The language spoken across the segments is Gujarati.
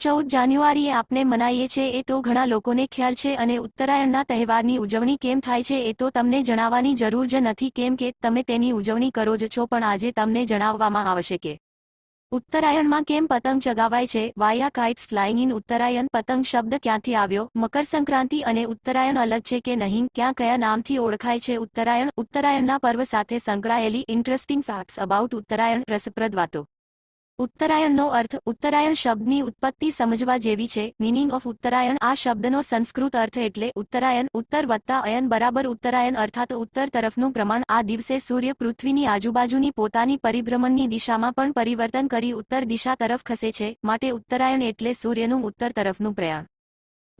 ચૌદ જાન્યુઆરીએ આપણે મનાઈએ છે, એ તો ઘણા લોકોને ખ્યાલ છે અને ઉત્તરાયણના તહેવારની ઉજવણી કેમ થાય છે, એ તો તમને જણાવવાની જરૂર જ નથી, કેમ કે તમે તેની ઉજવણી કરો જ છો, પણ આજે તમને જણાવવામાં આવશે કે ઉત્તરાયણમાં કેમ પતંગ ચગાવાય છે, via kites flying in Uttarayan, પતંગ શબ્દ ક્યાંથી આવ્યો મકર સંક્રાંતિ અને ઉત્તરાયણ અલગ છે કે નહીં, ક્યાં કયા નામથી ઓળખાય છે ઉત્તરાયણ, ઉત્તરાયણના પર્વ સાથે સંકળાયેલી ઇન્ટરેસ્ટિંગ ફેક્ટ્સ અબાઉટ ઉત્તરાયણ રસપ્રદ વાતો. ઉત્તરાયણનો અર્થ ઉત્તરાયણ શબ્દની ઉત્પત્તિ સમજવા જેવી છે. મિનિંગ ઓફ ઉત્તરાયણ, આ શબ્દનો સંસ્કૃત અર્થ એટલે ઉત્તરાયણ, ઉત્તર વત્તા અયન બરાબર ઉત્તરાયણ અર્થાત ઉત્તર તરફનું પ્રમાણ. આ દિવસે સૂર્ય પૃથ્વીની આજુબાજુની પોતાની પરિભ્રમણની દિશામાં પણ પરિવર્તન કરી ઉત્તર દિશા તરફ ખસે છે. માટે ઉત્તરાયણ એટલે સૂર્યનું ઉત્તર તરફનું પ્રયાણ.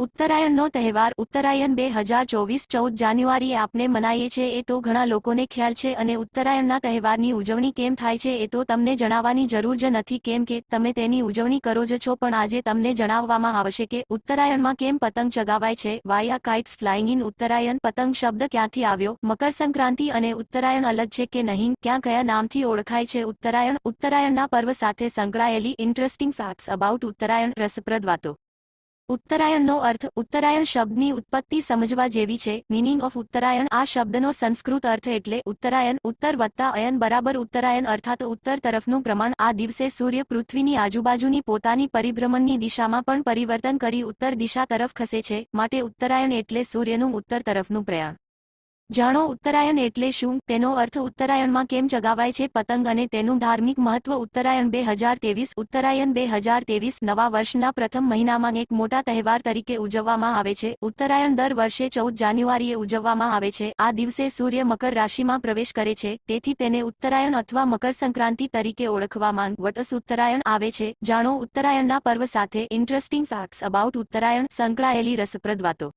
ઉત્તરાયણનો તહેવાર ઉત્તરાયણ બે હજાર ચોવીસ ચૌદ જાન્યુઆરીએ આપણે મનાઈએ છે એ તો ઘણા લોકોને ખ્યાલ છે અને ઉત્તરાયણના તહેવારની ઉજવણી કેમ થાય છે એ તો તમને જણાવવાની જરૂર જ નથી કેમ કે તમે તેની ઉજવણી કરો જ છો પણ આજે તમને જણાવવામાં આવશે કે ઉત્તરાયણમાં કેમ પતંગ ચગાવાય છે via kites flying in Uttarayan? પતંગ શબ્દ ક્યાંથી આવ્યો? મકર સંક્રાંતિ અને ઉત્તરાયણ અલગ છે કે નહીં? ક્યાં કયા નામથી ઓળખાય છે ઉત્તરાયણ? ઉત્તરાયણના પર્વ સાથે સંકળાયેલી ઇન્ટરેસ્ટિંગ ફેક્ટ્સ અબાઉટ ઉત્તરાયણ રસપ્રદ વાતો. ઉત્તરાયણનો અર્થ ઉત્તરાયણ શબ્દની ઉત્પત્તિ સમજવા જેવી છે. મિનિંગ ઓફ ઉત્તરાયણ, આ શબ્દનો સંસ્કૃત અર્થ એટલે ઉત્તરાયણ, ઉત્તર વત્તા અયન બરાબર ઉત્તરાયણ અર્થાત ઉત્તર તરફનું પ્રમાણ. આ દિવસે સૂર્ય પૃથ્વીની આજુબાજુની પોતાની પરિભ્રમણની દિશામાં પણ પરિવર્તન કરી ઉત્તર દિશા તરફ ખસે છે. માટે ઉત્તરાયણ એટલે સૂર્યનું ઉત્તર તરફનું પ્રયાણ. જાણો ઉત્તરાયણ એટલે શું? તેનો અર્થ ઉત્તરાયણમાં કેમ ચગાવાય છે પતંગ અને તેનું ધાર્મિક મહત્વ ઉત્તરાયણ બે હજાર તેવીસ ઉત્તરાયણ બે હજાર તેવીસ નવા વર્ષના પ્રથમ મહિનામાં એક મોટા તહેવાર તરીકે ઉજવવામાં આવે છે. ઉત્તરાયણ દર વર્ષે ચૌદ જાન્યુઆરીએ ઉજવવામાં આવે છે. આ દિવસે સૂર્ય મકર રાશિમાં પ્રવેશ કરે છે. તેથી તેને ઉત્તરાયણ અથવા મકર સંક્રાંતિ તરીકે ઓળખવામાં વટસ ઉત્તરાયણ આવે છે. જાણો ઉત્તરાયણના પર્વ સાથે ઇન્ટરેસ્ટિંગ ફેક્ટ્સ અબાઉટ ઉત્તરાયણ સંકળાયેલી રસપ્રદ વાતો.